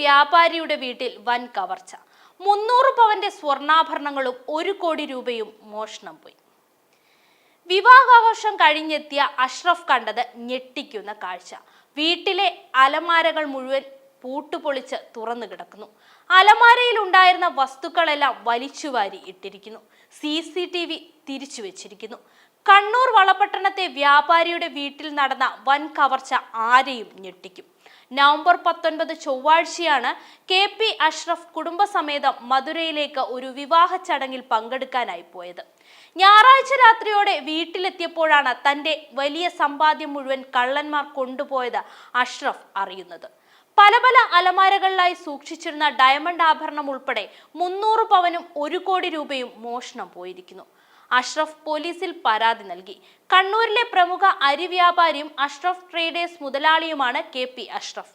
വ്യാപാരിയുടെ വീട്ടിൽ വൻ കവർച്ച. മുന്നൂറ് പവന്റെ സ്വർണാഭരണങ്ങളും ഒരു കോടി രൂപയും മോഷണം പോയി. വിവാഹാഘോഷം കഴിഞ്ഞെത്തിയ അഷ്റഫ് കണ്ടത് ഞെട്ടിക്കുന്ന കാഴ്ച. വീട്ടിലെ അലമാരകൾ മുഴുവൻ പൂട്ടുപൊളിച്ച് തുറന്നു കിടക്കുന്നു. അലമാരയിൽ ഉണ്ടായിരുന്ന വസ്തുക്കളെല്ലാം വലിച്ചുവാരി ഇട്ടിരിക്കുന്നു. സി സി ടി വി തിരിച്ചു വെച്ചിരിക്കുന്നു. കണ്ണൂർ വളപട്ടണത്തെ വ്യാപാരിയുടെ വീട്ടിൽ നടന്ന വൻ കവർച്ച ആരെയും ഞെട്ടിക്കും. നവംബർ പത്തൊൻപത് ചൊവ്വാഴ്ചയാണ് കെ പി അഷ്റഫ് കുടുംബസമേതം മധുരയിലേക്ക് ഒരു വിവാഹ ചടങ്ങിൽ പങ്കെടുക്കാനായി പോയത്. ഞായറാഴ്ച രാത്രിയോടെ വീട്ടിലെത്തിയപ്പോഴാണ് തന്റെ വലിയ സമ്പാദ്യം മുഴുവൻ കള്ളന്മാർ കൊണ്ടുപോയത് അഷ്റഫ് അറിയുന്നത്. പല പല അലമാരകളിലായി സൂക്ഷിച്ചിരുന്ന ഡയമണ്ട് ആഭരണം ഉൾപ്പെടെ മുന്നൂറ് പവനും ഒരു കോടി രൂപയും മോഷണം പോയിരിക്കുന്നു. അഷ്റഫ് പോലീസിൽ പരാതി നൽകി. കണ്ണൂരിലെ പ്രമുഖ അരി വ്യാപാരിയും Ashraf traders മുതലാളിയുമാണ് K P Ashraf.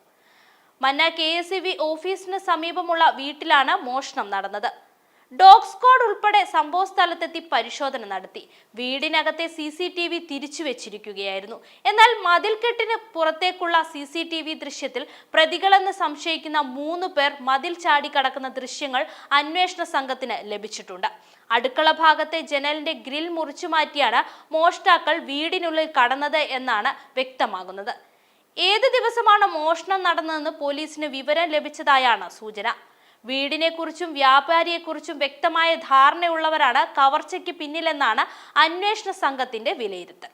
Manna K S ഓഫീസിന് സമീപമുള്ള വീട്ടിലാണ് മോഷണം നടന്നത്. ഡോഗ് സ്ക്വാഡ് ഉൾപ്പെടെ സംഭവ സ്ഥലത്തെത്തി പരിശോധന നടത്തി. വീടിനകത്തെ സി സി ടി വി തിരിച്ചു വെച്ചിരിക്കുകയായിരുന്നു. എന്നാൽ മതിൽക്കെട്ടിന് പുറത്തേക്കുള്ള സി സി ടി വി ദൃശ്യത്തിൽ പ്രതികളെന്ന് സംശയിക്കുന്ന മൂന്ന് പേർ മതിൽ ചാടി കടക്കുന്ന ദൃശ്യങ്ങൾ അന്വേഷണ സംഘത്തിന് ലഭിച്ചിട്ടുണ്ട്. അടുക്കള ഭാഗത്തെ ജനലിന്റെ ഗ്രിൽ മുറിച്ചു മാറ്റിയാണ് മോഷ്ടാക്കൾ വീടിനുള്ളിൽ കടന്നത് എന്നാണ് വ്യക്തമാകുന്നത്. ഏത് ദിവസമാണ് മോഷണം നടന്നതെന്ന് പോലീസിന് വിവരം ലഭിച്ചതായാണ് സൂചന. വീടിനെക്കുറിച്ചും വ്യാപാരിയെക്കുറിച്ചും വ്യക്തമായ ധാരണയുള്ളവരാണ് കവർച്ചയ്ക്ക് പിന്നിലെന്നാണ് അന്വേഷണ സംഘത്തിന്റെ വിലയിരുത്തൽ.